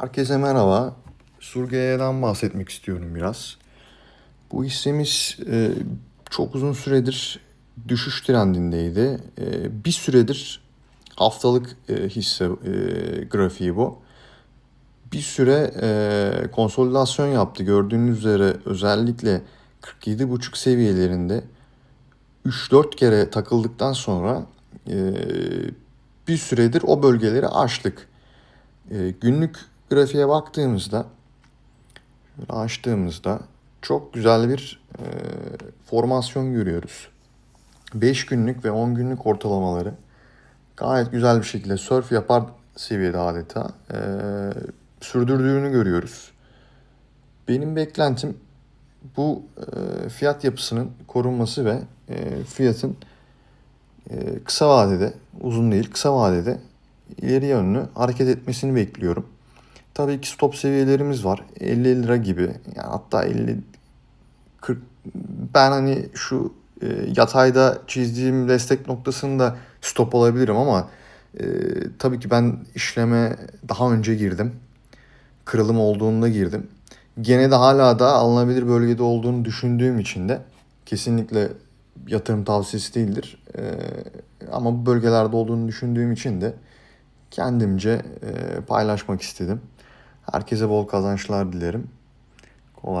Herkese merhaba. Surgeye'den bahsetmek istiyorum biraz. Bu hissemiz e, çok uzun süredir düşüş trendindeydi. E, bir süredir haftalık e, hisse e, grafiği bu. Bir süre e, konsolidasyon yaptı. Gördüğünüz üzere özellikle 47.5 seviyelerinde 3-4 kere takıldıktan sonra e, bir süredir o bölgeleri aştık. E, günlük grafiğe baktığımızda şöyle açtığımızda çok güzel bir e, formasyon görüyoruz. 5 günlük ve 10 günlük ortalamaları gayet güzel bir şekilde surf yapar seviyede adeta e, sürdürdüğünü görüyoruz. Benim beklentim bu e, fiyat yapısının korunması ve e, fiyatın e, kısa vadede, uzun değil kısa vadede ileri yönlü hareket etmesini bekliyorum. Tabii ki stop seviyelerimiz var. 50 lira gibi. Yani hatta 50 40 ben hani şu e, yatayda çizdiğim destek noktasında stop alabilirim ama e, tabii ki ben işleme daha önce girdim. Kırılım olduğunda girdim. Gene de hala da alınabilir bölgede olduğunu düşündüğüm için de kesinlikle yatırım tavsiyesi değildir. E, ama bu bölgelerde olduğunu düşündüğüm için de kendimce e, paylaşmak istedim. Herkese bol kazançlar dilerim. Kolay